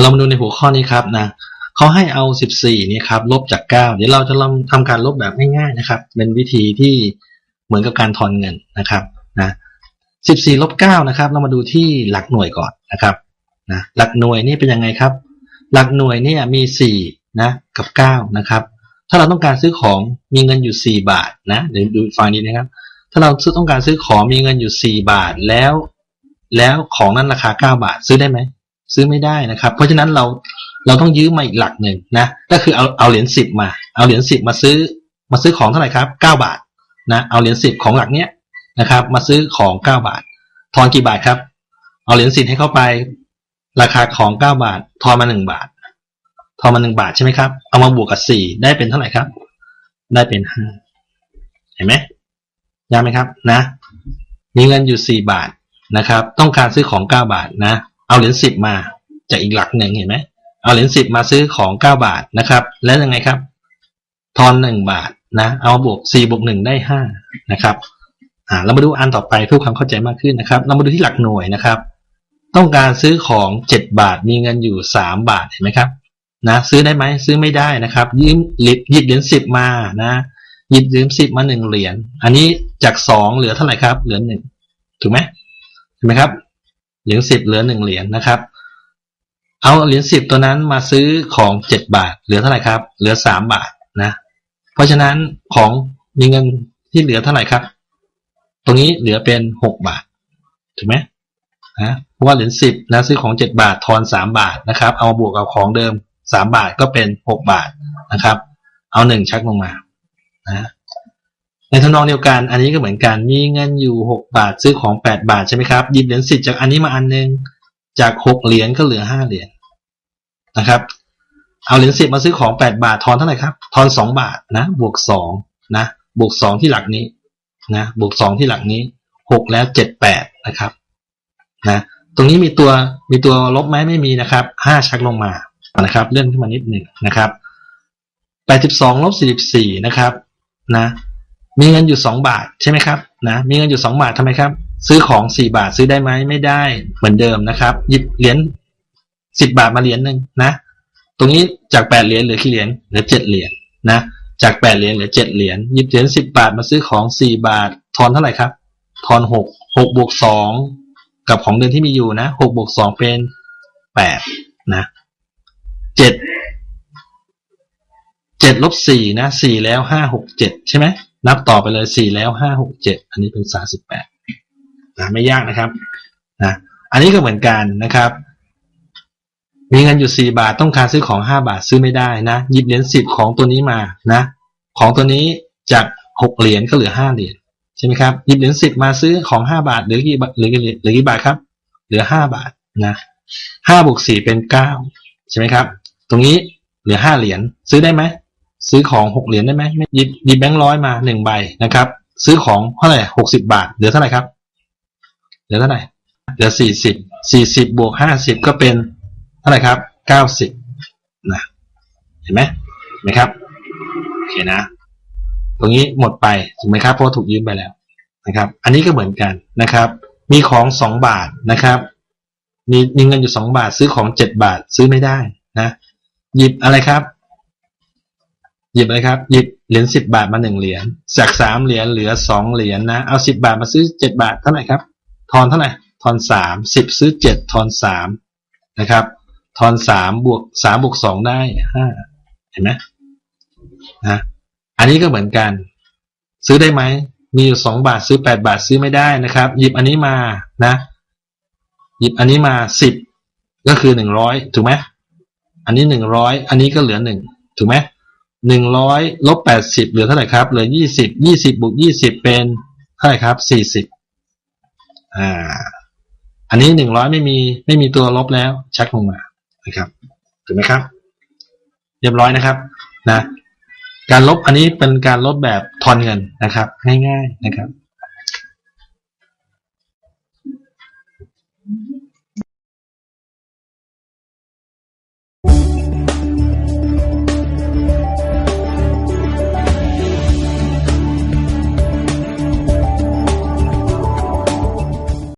เรามาดูในหัวข้อนี้ครับนะเขาให้เอา 14นี่ครับลบจาก 9 เดี๋ยวเราจะลองทำการลบแบบง่ายๆนะครับ เป็นวิธีที่เหมือนกับการทอนเงินนะครับนะ14ลบ9นะครับ เรามาดูที่หลักหน่วยก่อนนะครับนะหลักหน่วยนี่เป็นยังไงครับ หลักหน่วยเนี่ยมี4นะกับ9นะครับ ถ้าเราต้องการซื้อของมีเงินอยู่ 4 บาทนะเดี๋ยวดูฟังนี้นะครับ ถ้าเราซื้อต้องการซื้อของมีเงินอยู่ 4 บาทแล้ว แล้วของนั้นราคา 9 บาทซื้อได้ไหม ซื้อไม่ได้นะครับ เพราะฉะนั้นเราเราต้องยืมมาอีกหลักหนึ่งนะ ก็คือเอาเอาเหรียญสิบมา เอาเหรียญสิบมาซื้อมาซื้อของเท่าไหร่ครับ9บาทนะเอาเหรียญสิบของหลักเนี้ยนะครับ มาซื้อของ9บาท ทอนกี่บาทครับ เอาเหรียญสิบให้เข้าไป ราคาของ9บาท ทอนมา1บาท ทอนมา1บาทใช่ไหมครับเอามาบวกกับ4ได้เป็นเท่าไหร่ครับ ได้เป็น5เห็นไหมยากไหมครับนะ มีเงินอยู่4บาทนะครับ ต้องการซื้อของ9บาทนะ เอาเหรียญ10มาจากอีกหลักหนึ่งเห็นไหมเอาเหรียญ10มาซื้อของ9บาทนะครับ แล้วยังไงครับ ทอน1บาทนะ เอาบวก4บวก1ได้5นะครับ อ่าเรามาดูอันต่อไปเพื่อความเข้าใจมากขึ้นนะครับ เรามาดูที่หลักหน่วยนะครับ ต้องการซื้อของ7บาทมีเงินอยู่3บาทเห็นไหมครับ นะ ซื้อได้ไหมซื้อไม่ได้นะครับยืมหยิบหยิบเหรียญ10มานะหยิบเหรียญ10มา1เหรียญอันนี้จาก2เหลือเท่าไหร่ครับ เหลือ1ถูกไหมเห็นไหมครับ เหรียญ10เหลือ1เหรียญนะครับ เอาเหรียญ10ตัวนั้นมาซื้อของ7บาท เหลือเท่าไหร่ครับ เหลือ3บาทนะ เพราะฉะนั้นของมีเงินที่เหลือเท่าไหร่ครับ ตรงนี้เหลือเป็น6บาท ถูกไหมนะเพราะว่าเหรียญ10นะซื้อของ7บาททอน3บาทนะครับ เอามาบวกกับของเดิม3บาทก็เป็น6บาทนะครับ เอา1ชักลงมานะ ในทำนองเดียวกันอันนี้ก็เหมือนกันมีเงินอยู่ 6 บาทซื้อของ 8 บาทใช่ไหมครับหยิบเหรียญสิจากอันนี้มาอันนึงจาก 6 เหรียญก็เหลือ 5 เหรียญนะครับเอาเหรียญสิมาซื้อของ 8 บาททอนเท่าไหร่ครับทอน 2 บาทนะบวก2นะบวก 2 ที่หลักนี้นะบวก 2 ที่หลักนี้ 6 แล้ว 7 8 นะครับนะตรงนี้มีตัวมีตัวลบไหมไม่มีนะครับ 5 ชักลงมานะครับเลื่อนขึ้นมานิดหนึ่งนะครับ82ลบ44นะครับนะ มีเงินอยู่2บาทใช่ไหมครับนะมีเงินอยู่2บาททำไมครับ ซื้อของ4บาทซื้อได้ไหมไม่ได้เหมือนเดิมนะครับ หยิบเหรียญ10บาทมาเหรียญหนึ่งนะ ตรงนี้จาก8เหรียญเหลือกี่เหรียญเหลือ7เหรียญนะ จาก8เหรียญเหลือ7เหรียญหยิบเหรียญ10บาทมาซื้อของ4บาท ทอนเท่าไหร่ครับ ทอน6 6บวก2กับของเดิมที่มีอยู่นะ6บวก2เป็น8นะ7 7ลบ4นะ4แล้ว5 6 7ใช่ไหม นับต่อไปเลย4แล้ว5 6 7อันนี้เป็น38นะไม่ยากนะครับนะอันนี้ก็เหมือนกันนะครับ มีเงินอยู่4บาทต้องการซื้อของ5บาทซื้อไม่ได้นะหยิบเหรียญ10ของตัวนี้มานะ ของตัวนี้จาก6เหรียญก็เหลือ5เหรียญใช่ไหมครับหยิบเหรียญ10มาซื้อของ5บาทหลือกี่บาทหลือกี่เหลือกี่บาทครับ เหลือ5บาทนะ5บวก4เป็น9ใช่ไหมครับ ตรงนี้เหลือ5เหรียญซื้อได้ไหม ซื้อของ6เหรียญได้ไหมหยิบหยิบแบงค์ร้อยมา1ใบนะครับ ซื้อของเท่าไหร่60บาท เหลือเท่าไหร่ครับ เหลือเท่าไหร่เหลือ40 40บสี่สิบบวก50ก็เป็นเท่าไหร่ครับ90นะเห็นไหมเห็นไหมครับโอเคนะ ตรงนี้หมดไปถูกไหมครับเพราะถูกยืมไปแล้วนะครับ อันนี้ก็เหมือนกันนะครับ มีของ2บาทนะครับ มีมีเงินอยู่2บาท ซื้อของ7บาทซื้อไม่ได้นะ หยิบอะไรครับ หยิบอะไรครับ หยิบเหรียญ10บาทมา1เหรียญจาก3เหรียญเหลือ2เหรียญนะเอา10บาทมาซื้อ7บาทเท่าไหร่ครับทอนเท่าไหร่ทอน3 10ซื้อ7ทอน3นะครับ ทอน3บวก3บวก2ได้5เห็นไหมนะอันนี้ก็เหมือนกัน ซื้อได้ไหมมีอยู่2บาทซื้อ8บาทซื้อไม่ได้นะครับ หยิบอันนี้มานะ หยิบอันนี้มา10ก็คือ100ถูกไหมอันนี้100อันนี้ก็เหลือ1ถูกไหม หนึ่งร้อยลบแปดสิบเหลือเท่าไหร่ครับเหลือยี่สิบยี่สิบบวกยี่สิบเป็นเท่าไหร่ครับสี่สิบอ่า อันนี้หนึ่งร้อยไม่มีไม่มีตัวลบแล้ว ชักลงมานะครับถูกไหมครับ เรียบร้อยนะครับนะ การลบอันนี้เป็นการลบแบบทอนเงินนะครับ ง่ายๆนะครับ